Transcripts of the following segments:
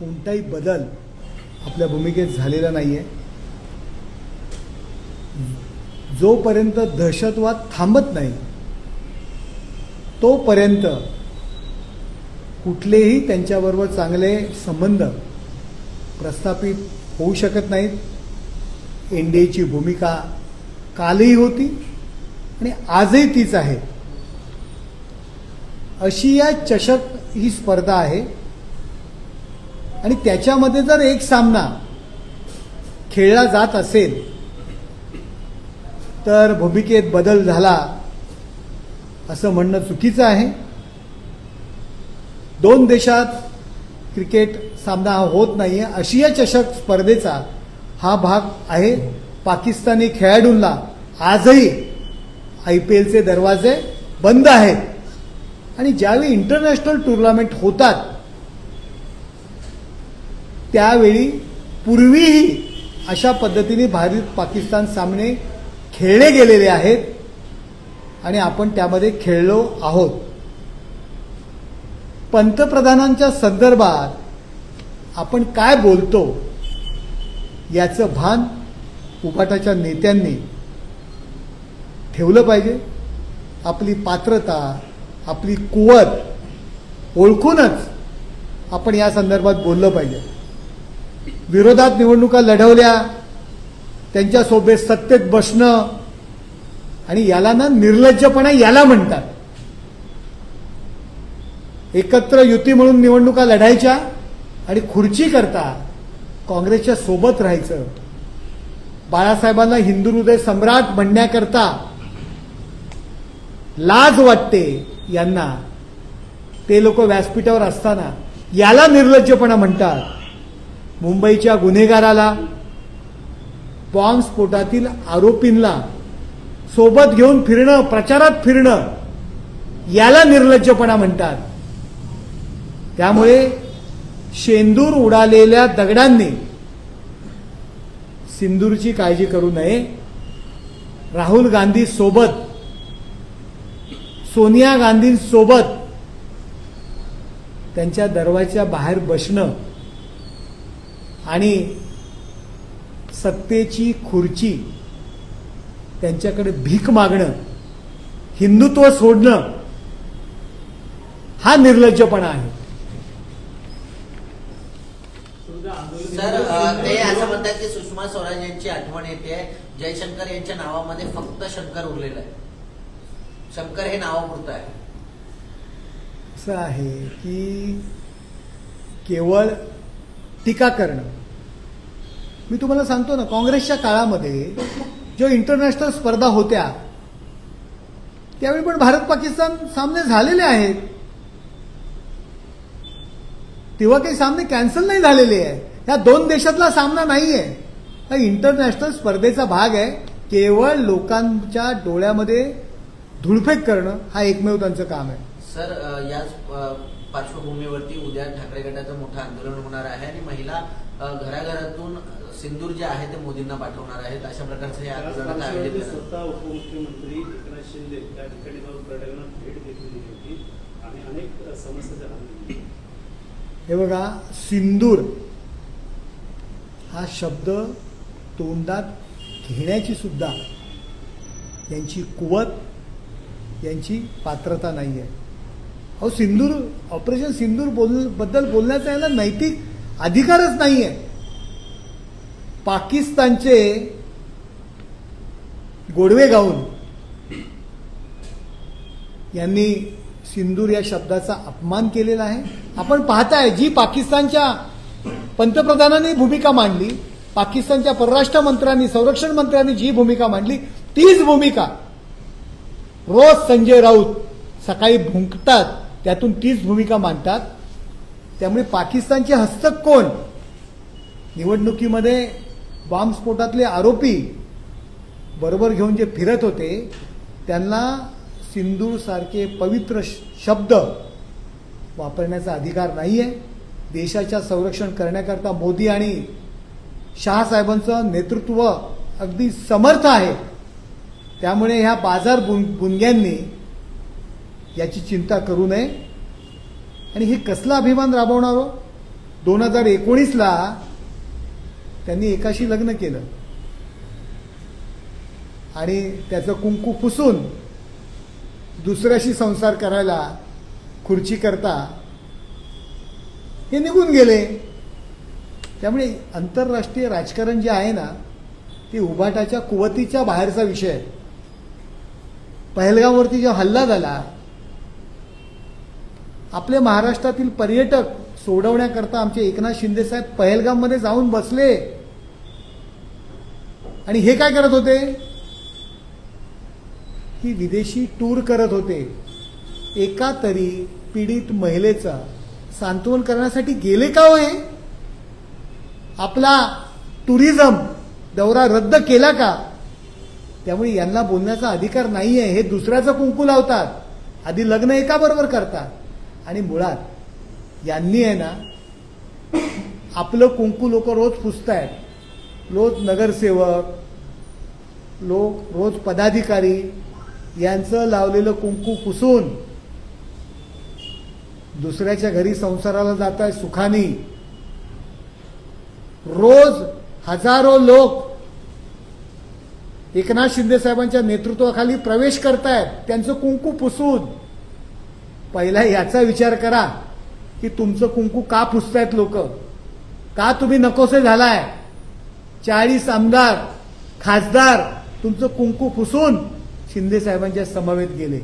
कोणताही बदल आपल्या भूमिकेत झालेला नाही आहे जोपर्यंत दहशतवाद थांबत नाही तोपर्यंत कुठलेही त्यांच्याबरोबर चांगले संबंध प्रस्थापित होऊ शकत नाहीत. एन डी एची भूमिका कालही होती आणि आजही तीच आहे. आशिया चषक ही स्पर्धा आहे. आणि त्याच्यामध्ये जर एक सामना खेळला जात असेल तर भूमिकेत बदल झाला असं म्हणणं चुकीचं आहे. दोन देशात क्रिकेट सामना हा होत आहे आशिया चषक स्पर्धेचा हा भाग आहे. पाकिस्तानी खेळाडूंना आजही आय पी एलचे दरवाजे बंद आहेत. आणि ज्यावेळी इंटरनॅशनल टुर्नामेंट होतात त्यावेळी पूर्वीही अशा पद्धतीने भारत पाकिस्तान सामने खेळले गेलेले आहेत आणि आपण त्यामध्ये खेळलो आहोत. पंतप्रधानांच्या संदर्भात आपण काय बोलतो याचं भान उपाटाच्या नेत्यांनी ठेवलं पाहिजे. आपली पात्रता आपली कुवत ओळखूनच आपण या संदर्भात बोललं पाहिजे. विरोधात निवडणुका लढवल्या त्यांच्यासोबत सत्तेत बसणं आणि याला ना निर्लज्जपणा याला म्हणतात. एकत्र युती म्हणून निवडणुका लढायच्या आणि खुर्ची करता काँग्रेसच्या सोबत राहायचं. बाळासाहेबांना हिंदू हृदय सम्राट म्हणण्याकरता लाज वाटते यांना. ते लोक व्यासपीठावर असताना याला निर्लज्जपणा म्हणतात. मुंबईच्या गुन्हेगाराला बॉम्बस्फोटातील आरोपींना सोबत घेऊन फिरणं प्रचारात फिरणं याला निर्लज्जपणा म्हणतात. त्यामुळे शेंदूर उडालेल्या दगडांनी सिंदूरची काळजी करू नये. राहुल गांधी सोबत सोनिया गांधींसोबत त्यांच्या दरवाजाच्या बाहेर बसणं आणि सत्तेची खुर्ची त्यांच्याकडे भीक मागणं हिंदुत्व सोडणं हा निर्लज्जपणा आहे. सर ते असं म्हणतात की सुषमा स्वराज यांची आठवण येते. जयशंकर यांच्या नावामध्ये फक्त शंकर उरलेलं आहे. शंकर हे नावापुरतं आहे. असं आहे की केवळ टीका करणं मी तुम्हाला सांगतो ना काँग्रेसच्या काळामध्ये जो इंटरनॅशनल स्पर्धा होत्या त्यावेळी पण भारत पाकिस्तान सामने झालेले आहेत. तेव्हा काही सामने कॅन्सल नाही झालेले आहे ह्या दोन देशातला सामना नाही आहे हा इंटरनॅशनल स्पर्धेचा भाग आहे. केवळ लोकांच्या डोळ्यामध्ये धुळफेक करणं हा एकमेव त्यांचं काम आहे. सर याच पार्श्वभूमीवरती उद्या ठाकरे गटाचं मोठं आंदोलन होणार आहे आणि महिला घराघरातून सिंदूर जे आहे ते मोदींना पाठवणार आहेत अशा प्रकारचं हे आंदोलन आयोजित स्वतः उपमुख्यमंत्री एकनाथ शिंदे त्या ठिकाणी जाऊन पर्यटकांना भेट घेतलेली होती आणि अनेक समस्या हे बघा सिंदूर हा शब्द तोंडात घेण्याची सुद्धा यांची कुवत यांची पात्रता नाही आहे अहो सिंदूर ऑपरेशन सिंदूर बोलबद्दल बोलण्याचा याला नैतिक अधिकारच नाही आहे पाकिस्तानचे गोडवे गाऊन यांनी सिंदूर या शब्दाचा अपमान केलेला आहे. आपण पाहताय जी पाकिस्तानच्या पंतप्रधानांनी भूमिका मांडली पाकिस्तानच्या परराष्ट्र मंत्र्यांनी संरक्षण मंत्र्यांनी जी भूमिका मांडली तीच भूमिका रोज संजय राऊत सकाळी भुंकतात त्यातून तीच भूमिका मांडतात. त्यामुळे पाकिस्तानचे हस्तक कोण? निवडणुकीमध्ये बॉम्बस्फोटातले आरोपी बरोबर घेऊन जे फिरत होते त्यांना सिंदूरसारखे पवित्र श- शब्द वापरण्याचा अधिकार नाही आहे देशाच्या संरक्षण करण्याकरता मोदी आणि शहासाहेबांचं नेतृत्व अगदी समर्थ आहे. त्यामुळे ह्या बाजार बुन बुनग्यांनी याची चिंता करू नये. आणि हे कसला अभिमान राबवणार? हो दोन हजार एकोणीसला त्यांनी एकाशी लग्न केलं. आणि त्याचं कुंकू पुसून दुसऱ्याशी संसार करायला खुर्ची करता हे निघून गेले. त्यामुळे आंतरराष्ट्रीय राजकारण जे आहे ना ते उभाटाच्या कुवतीच्या बाहेरचा विषय आहे. पहलगामवरती जो हल्ला झाला आपले महाराष्ट्रातील पर्यटक सोडवण्याकरता आमचे एकनाथ शिंदे साहेब पहलगाममध्ये जाऊन बसले. आणि हे काय करत होते? की विदेशी टूर करत होते. एका तरी पीडित महिलेचा सांत्वन करण्यासाठी गेले का होय? आपला टुरिझम दौरा रद्द केला का? त्यामुळे यांना बोलण्याचा अधिकार नाही आहे हे दुसऱ्याचं कुंकू लावतात. आधी लग्न एका बरोबर करतात. आणि मुळात यांनी आहे ना आपलं कुंकू लोक रोज पुसतायत. रोज नगरसेवक लोक रोज पदाधिकारी यांचं लावलेलं कुंकू पुसून दुसऱ्याच्या घरी संसाराला जात आहे सुखानी. रोज हजारो लोक एकनाथ शिंदे साहेबांच्या नेतृत्वाखाली प्रवेश करतायत त्यांचं कुंकू पुसून. पहिला याचा विचार करा. की तुमचं कुंकू का पुसतायत लोक? का तुम्ही नकोसे झालाय? चाळीस आमदार खासदार तुमचं कुंकू पुसून शिंदे साहेबांच्या समवेत गेले.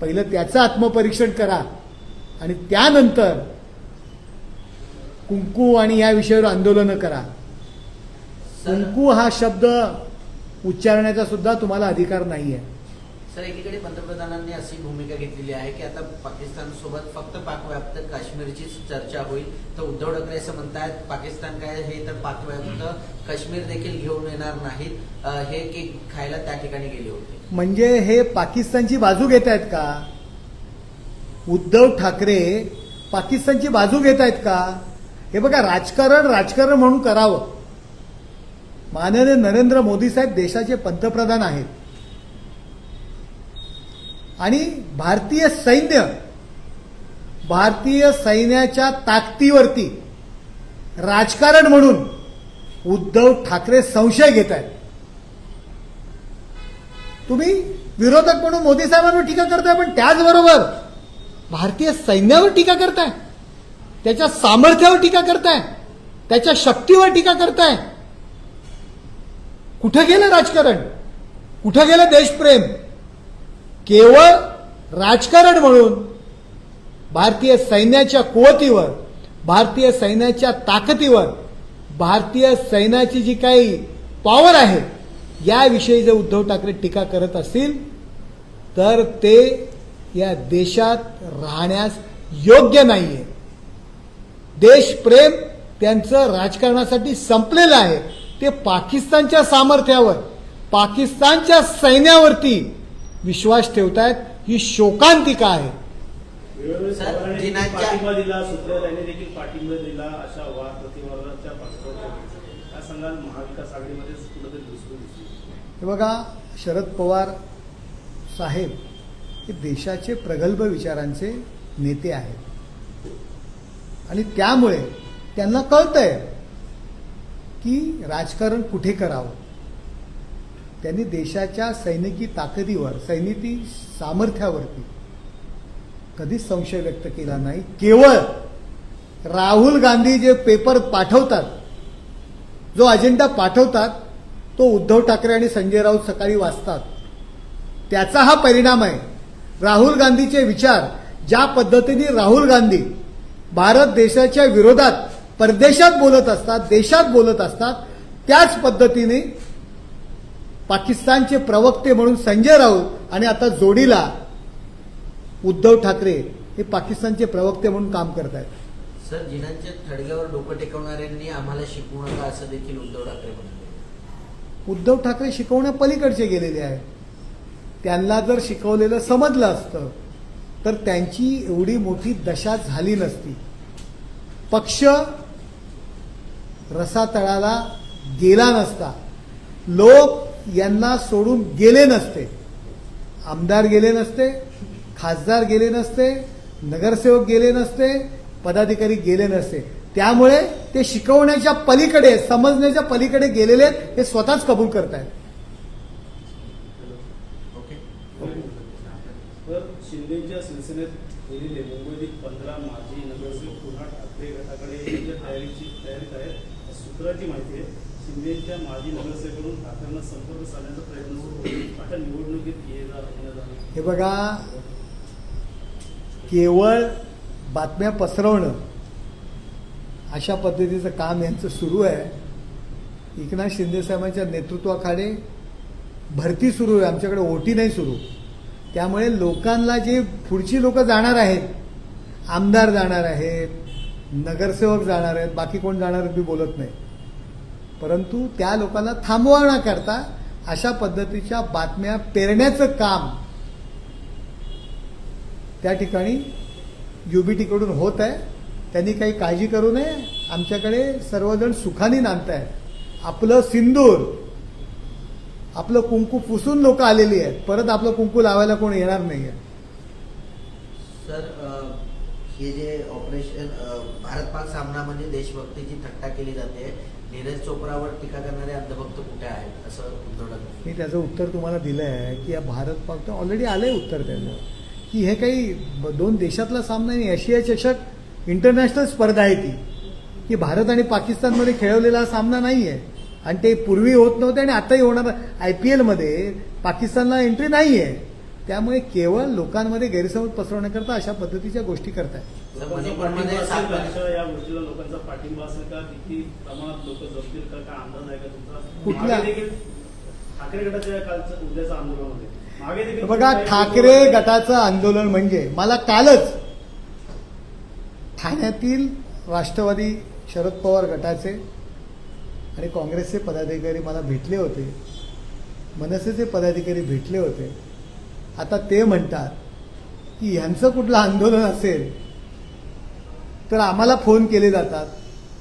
पहिलं त्याचं आत्मपरीक्षण करा. आणि त्यानंतर कुंकू आणि या विषयावर आंदोलनं करा. कुंकू हा शब्द उच्चारण्याचा सुद्धा तुम्हाला अधिकार नाही आहे सर एकीकडे पंतप्रधानांनी अशी भूमिका घेतलेली आहे की आता पाकिस्तान सोबत फक्त पाकव्याप्त काश्मीरचीच चर्चा होईल. तर उद्धव ठाकरे असं म्हणतायत पाकिस्तान काय हे तर पाकव्याप्त काश्मीर देखील घेऊन येणार नाहीत. हे केक खायला त्या ठिकाणी गेले होते. म्हणजे हे पाकिस्तानची बाजू घेत आहेत का? उद्धव ठाकरे पाकिस्तानची बाजू घेत आहेत का? हे बघा राजकारण राजकारण म्हणून करावं. माननीय नरेंद्र मोदी साहेब देशाचे पंतप्रधान आहेत. आणि भारतीय सैन्य भारतीय सैन्याच्या ताकदीवरती राजकारण म्हणून उद्धव ठाकरे संशय घेत आहेत. तुम्ही विरोधक म्हणून मोदी साहेबांवर टीका करताय पण त्याचबरोबर भारतीय सैन्यावर टीका करताय त्याच्या सामर्थ्यावर टीका करताय त्याच्या शक्तीवर टीका करताय. कुठं गेलं राजकारण? कुठं गेलं देशप्रेम? केवळ राजकारण म्हणून भारतीय सैन्याच्या कुवतीवर भारतीय सैन्याच्या ताकदीवर भारतीय सैन्याची जी काही पॉवर आहे याविषयी जर उद्धव ठाकरे टीका करत असतील तर ते या देशात राहण्यास योग्य नाहीये. देशप्रेम त्यांचं राजकारणासाठी संपलेलं आहे. ते पाकिस्तानच्या सामर्थ्यावर पाकिस्तानच्या सैन्यावरती विश्वास ठेवतायत ही शोकांतिका आहे? हे बघा शरद पवार साहेब हे देशाचे प्रगल्भ विचारांचे नेते आहेत. आणि त्यामुळे त्यांना कळतंय की राजकारण कुठे करावं? त्यांनी देशाच्या सैनिकी ताकदीवर सैनिकी सामर्थ्यावरती कधीच संशय व्यक्त केला नाही. केवळ राहुल गांधी जे पेपर पाठवतात जो अजेंडा पाठवतात तो उद्धव ठाकरे आणि संजय राऊत सकाळी वाचतात. त्याचा हा परिणाम आहे. राहुल गांधीचे विचार ज्या पद्धतीने राहुल गांधी भारत देशाच्या विरोधात परदेशात बोलत असतात देशात बोलत असतात त्याच पद्धतीने पाकिस्तानचे प्रवक्ते म्हणून संजय राऊत आणि आता जोडीला उद्धव ठाकरे हे पाकिस्तानचे प्रवक्ते म्हणून काम करत आहेत सर जिनांच्या थडग्यावर डोकं टेकवणाऱ्यांनी आम्हाला शिकवू नका असं देखील उद्धव ठाकरे म्हणाले उद्धव ठाकरे शिकवण्या पलीकडचे गेलेले आहेत. त्यांना जर शिकवलेलं समजलं असतं तर त्यांची एवढी मोठी दशा झाली नसती. पक्ष रसातळाला गेला नसता. लोक यांना सोडून गेले नसते. आमदार गेले नसते खासदार गेले नसते नगरसेवक गेले नसते पदाधिकारी गेले नसते. त्यामुळे ते शिकवण्याच्या पलीकडे समजण्याच्या पलीकडे गेलेले आहेत हे स्वतःच कबूल करतायत. शिंदेच्या शिवसेनेत गेलेले आहे माजी नगरसेवकडून ठाकरेंना संपर्क साधण्याचा प्रयत्न सुरू आता निवडणुकीत येणार हे बघा केवळ बातम्या पसरवणं अशा पद्धतीचं काम यांचं सुरू आहे. एकनाथ शिंदेसाहेबांच्या नेतृत्वाखाली भरती सुरू आहे. आमच्याकडे ओटी नाही सुरू. त्यामुळे लोकांना जे पुढची लोक जाणार आहेत आमदार जाणार आहेत नगरसेवक जाणार आहेत बाकी कोण जाणार आहेत मी बोलत नाही. परंतु त्या लोकांना थांबवण्याकरता अशा पद्धतीच्या बातम्या पेरण्याचं काम त्या ठिकाणी युबीटीकडून होत आहे. त्यांनी काही काळजी करू नये. आमच्याकडे सर्वजण सुखाने नांदत आहेत. आपलं सिंदूर आपलं कुंकू पुसून लोक आलेली आहेत. परत आपलं कुंकू लावायला कोण येणार नाहीये. सर हे जे ऑपरेशन भारत पाक सामनामध्ये देशभक्तीची थट्टा केली जाते. नीरज चोप्रावर टीका करणारे अंधभक्त कुठे आहेत असं उद्धव ठाकरे मी त्याचं उत्तर तुम्हाला दिलं आहे की या भारत पाक ऑलरेडी आलंय उत्तर त्याचं की हे काही दोन देशातला सामना नाही आशिया चषक इंटरनॅशनल स्पर्धा आहे ती. की भारत आणि पाकिस्तानमध्ये खेळवलेला सामना नाही आहे आणि ते पूर्वी होत नव्हते आणि आताही होणार आय पी एलमध्ये पाकिस्तानला एंट्री नाही आहे त्यामुळे केवळ लोकांमध्ये गैरसमज पसरवण्याकरता अशा पद्धतीच्या गोष्टी करतायत. सर, लोकांचा मणिपूरमध्ये पाठिंबा असेल का? सात- अशा या गोष्टीला लोकांचा पाठिंबा असेल का? किती प्रमाणात लोक जमतील का? काय अंदाज आहे का तुमचा? कुठला? मागे देखील ठाकरे गटाच्या कालचं उद्याचं आंदोलनामध्ये मागे देखील बघा ठाकरे गटाचं आंदोलन म्हणजे मला कालच ठाण्यातील राष्ट्रवादी शरद पवार गटाचे आणि काँग्रेसचे पदाधिकारी मला भेटले होते. मनसेचे पदाधिकारी भेटले होते. आता ते म्हणतात की ह्यांचं कुठलं आंदोलन असेल तर आम्हाला फोन केले जातात.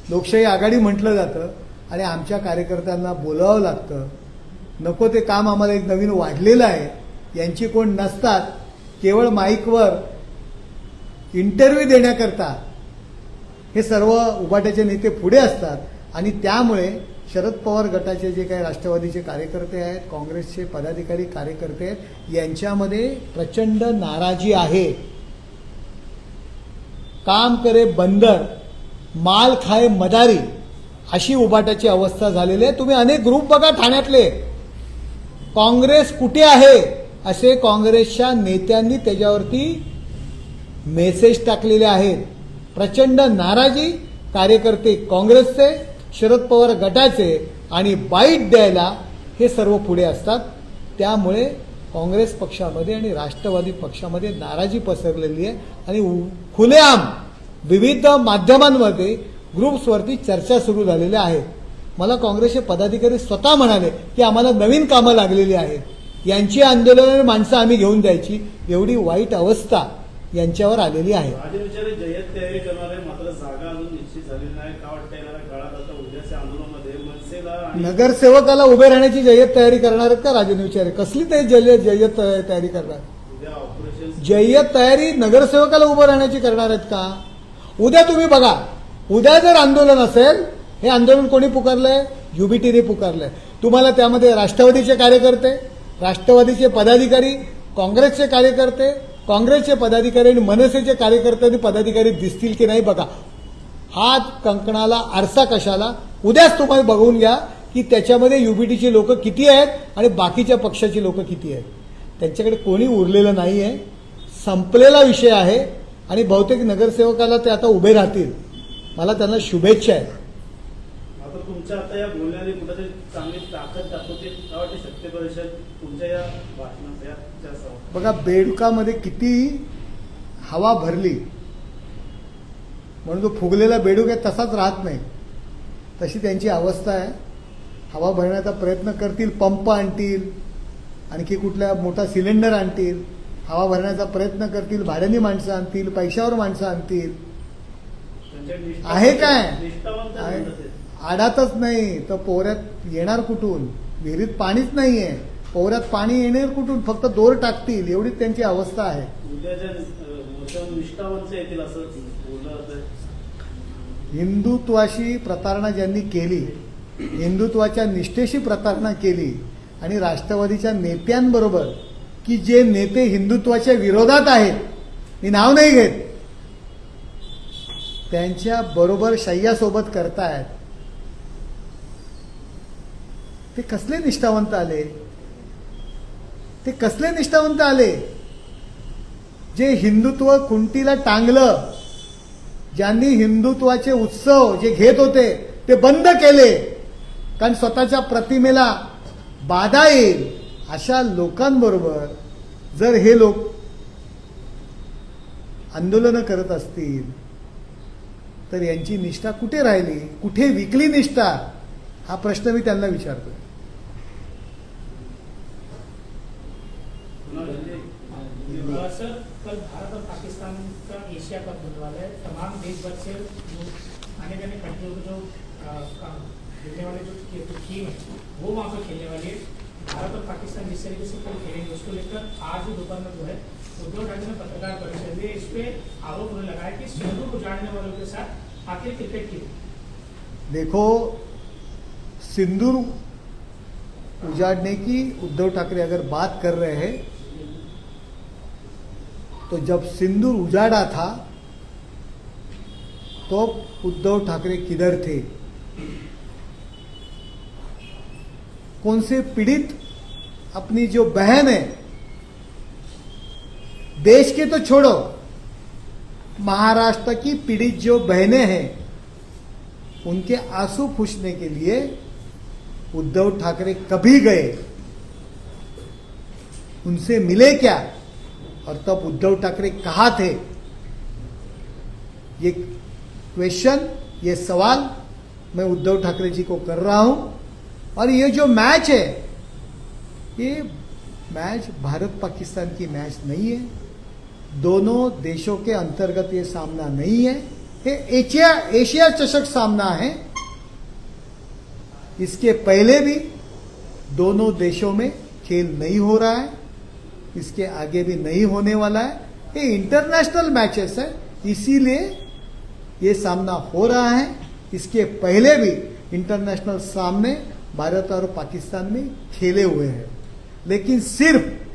लोकशाही आघाडी म्हटलं जातं आणि आमच्या कार्यकर्त्यांना बोलावं लागतं. नको ते काम आम्हाला एक नवीन वाढलेलं आहे. यांची कोण नसतात केवळ माईकवर इंटरव्ह्यू देण्याकरता. हे सर्व उभाट्याचे नेते पुढे असतात आणि त्यामुळे शरद पवार गटाचे जे काही राष्ट्रवादीचे कार्यकर्ते आहेत काँग्रेसचे पदाधिकारी कार्यकर्ते आहेत यांच्यामध्ये प्रचंड नाराजी आहे. काम करे बंदर माल खाय मदारी अशी उबाटाची अवस्था झालेली आहे. तुम्ही अनेक ग्रुप बघा ठाण्यातले. काँग्रेस कुठे आहे? असे काँग्रेसच्या नेत्यांनी त्याच्यावरती मेसेज टाकलेले आहेत. प्रचंड नाराजी कार्यकर्ते काँग्रेसचे शरद पवार गटाचे आणि बाईट द्यायला हे सर्व पुढे असतात. त्यामुळे काँग्रेस पक्षामध्ये आणि राष्ट्रवादी पक्षामध्ये नाराजी पसरलेली आहे. आणि खुलेआम विविध माध्यमांमध्ये ग्रुप्सवरती चर्चा सुरू झालेल्या आहेत. मला काँग्रेसचे पदाधिकारी स्वतः म्हणाले की आम्हाला नवीन कामं लागलेली आहेत. यांची आंदोलन माणसं आम्ही घेऊन द्यायची एवढी वाईट अवस्था यांच्यावर आलेली आहे. नगरसेवकाला उभे राहण्याची जय्यत तयारी करणार आहेत का राजन विचारे? कसली ते जय्यत जय्यत तयारी करणार? जय्यत तयारी नगरसेवकाला उभं राहण्याची करणार आहेत का? उद्या तुम्ही बघा उद्या जर आंदोलन असेल हे आंदोलन कोणी पुकारलंय? युबीटीने पुकारलंय. तुम्हाला त्यामध्ये राष्ट्रवादीचे कार्यकर्ते राष्ट्रवादीचे पदाधिकारी काँग्रेसचे कार्यकर्ते काँग्रेसचे पदाधिकारी आणि मनसेचे कार्यकर्ते आणि पदाधिकारी दिसतील की नाही बघा. हात कंकणाला आरसा कशाला? उद्याच तुम्हाला बघून घ्या की त्याच्यामध्ये युबीटीची लोक किती आहेत आणि बाकीच्या पक्षाची लोक किती आहेत. त्यांच्याकडे कोणी उरलेलं नाही आहे संपलेला विषय आहे आणि बहुतेक नगरसेवकाला ते आता उभे राहतील. मला त्यांना शुभेच्छा आहेत. मात्र तुमच्या आता या बोलण्याने कुठेतरी चांगली ताकद दाखवते. काय वाटते शक्ती परिषद तुमच्या या भाषणात या चर्चा बघा बेडुकामध्ये किती हवा भरली. म्हणून तो फुगलेला बेडूक आहे तसाच राहत नाही. तशी त्यांची अवस्था आहे. हवा भरण्याचा प्रयत्न करतील पंप आणतील आणखी कुठल्या मोठा सिलेंडर आणतील. हवा भरण्याचा प्रयत्न करतील भाड्याने माणसं आणतील पैशावर माणसं आणतील. आहे काय? आहे. आडातच नाही तर पोहऱ्यात येणार कुठून? विहिरीत पाणीच नाहीये. पोहऱ्यात पाणी येणार कुठून? फक्त दोर टाकतील एवढीच त्यांची अवस्था आहे. हिंदुत्वाशी प्रतारणा ज्यांनी केली हिंदुत्वाच्या निष्ठेशी प्रतारणा केली आणि राष्ट्रवादीच्या नेत्यांबरोबर की जे नेते हिंदुत्वाच्या विरोधात आहेत मी नाव नाही घेत. त्यांच्या बरोबर शय्यासोबत करतायत. ते कसले निष्ठावंत आले? ते कसले निष्ठावंत आले? जे हिंदुत्व खुंटीला टांगलं ज्यांनी हिंदुत्वाचे उत्सव जे घेत होते ते बंद केले. कारण स्वतःच्या प्रतिमेला बाधा येईल अशा लोकांबरोबर जर हे लोक आंदोलनं करत असतील तर यांची निष्ठा कुठे राहिली? कुठे विकली निष्ठा? हा प्रश्न मी त्यांना विचारतो कुणाल भारत है, तमाम देश भर से जो आने जाने कंट्रियों के जो खेलने वाले जो टीम है वो वहाँ पर खेलने वाली है। भारत और पाकिस्तान जिस तरीके से कल खेलेंगे, उसको लेकर आज ही दोपहर में जो है उद्धव ठाकरे ने पत्रकार परिषद में इस पे आरोप उन्होंने लगाया कि सिंधु को जाने वालों के साथ आखिर क्रिकेट क्यों? देखो, सिंदूर उजाड़ने की उद्धव ठाकरे अगर बात कर रहे हैं तो जब सिंदूर उजाड़ा था तो उद्धव ठाकरे किधर थे? कौन से पीड़ित अपनी जो बहन है? देश के तो छोड़ो। महाराष्ट्र की पीड़ित जो बहनें हैं, उनके आँसू पूछने के लिए उद्धव ठाकरे कभी गए? उनसे मिले क्या? और तब उद्धव ठाकरे कहा थे? ये क्वेश्चन ये सवाल मैं उद्धव ठाकरे जी को कर रहा हूँ। और ये जो मैच है, ये मैच भारत पाकिस्तान की मैच नहीं है। दोनों देशों के अंतर्गत ये सामना नहीं है। ये एशिया एशिया चषक सामना है। इसके पहले भी दोनों देशों में खेल नहीं हो रहा है। इसके आगे भी नहीं होने वाला है। ये इंटरनेशनल मैचेस है, इसीलिए ये सामना हो रहा है। इसके पहले भी इंटरनेशनल सामने भारत और पाकिस्तान में खेले हुए हैं। लेकिन सिर्फ़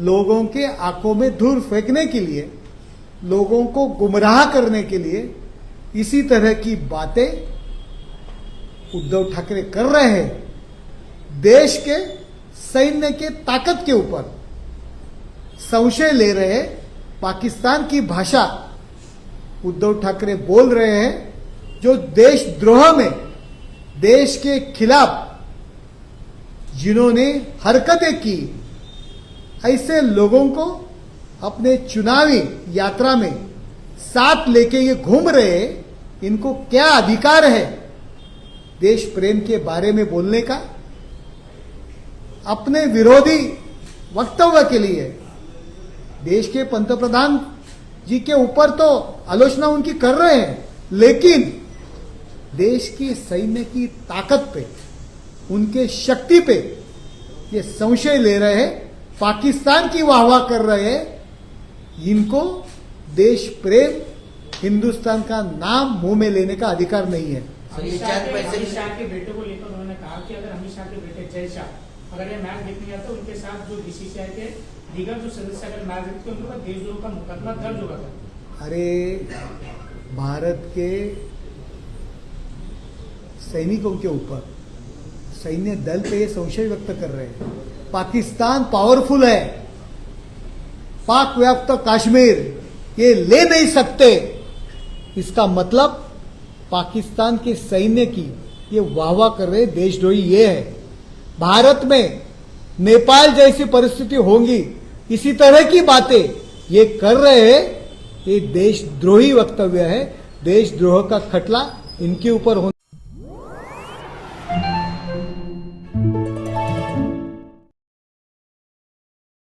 लोगों के आँखों में धूल फेंकने के लिए, लोगों को गुमराह करने के लिए इसी तरह की बातें उद्धव ठाकरे कर रहे हैं। देश के सैन्य के ताकत के ऊपर संशय ले रहे पाकिस्तान की भाषा उद्धव ठाकरे बोल रहे हैं, जो देशद्रोह में, देश के खिलाफ जिन्होंने हरकतें की, ऐसे लोगों को अपने चुनावी यात्रा में साथ लेके ये घूम रहे इनको क्या अधिकार है देश प्रेम के बारे में बोलने का? अपने विरोधी वक्तव्य के लिए देश के पंतप्रधान जी के ऊपर तो आलोचना उनकी कर रहे हैं लेकिन देश की सैन्य की ताकत पे उनके शक्ति पे ये संशय ले रहे हैं पाकिस्तान की वाहवाह कर रहे हैं। इनको देश प्रेम हिंदुस्तान का नाम मुँह में लेने का अधिकार नहीं है। अमित शाह के- पैसे- अमित शाह के बेटे को लेकर उन्होंने कहा कि अगर अमित शाह के बेटे जय शाह अगर ये मैच देखने जाते उनके साथ जो बीसीसीआई के अरे, भारत के सैनिकों के ऊपर, सैन्य दल पे ये संशय व्यक्त कर रहे हैं। पाकिस्तान पावरफुल है। पाक व्याप्त कश्मीर, ये ले नहीं सकते। इसका मतलब पाकिस्तान के सैन्य की ये वाहवाह कर रहे देशद्रोही ये है। भारत में नेपाल जैसी परिस्थिति होंगी इसी तरह की बातें ये कर रहे हैं ये देशद्रोही वक्तव्य है देशद्रोह का खटला इनके ऊपर हो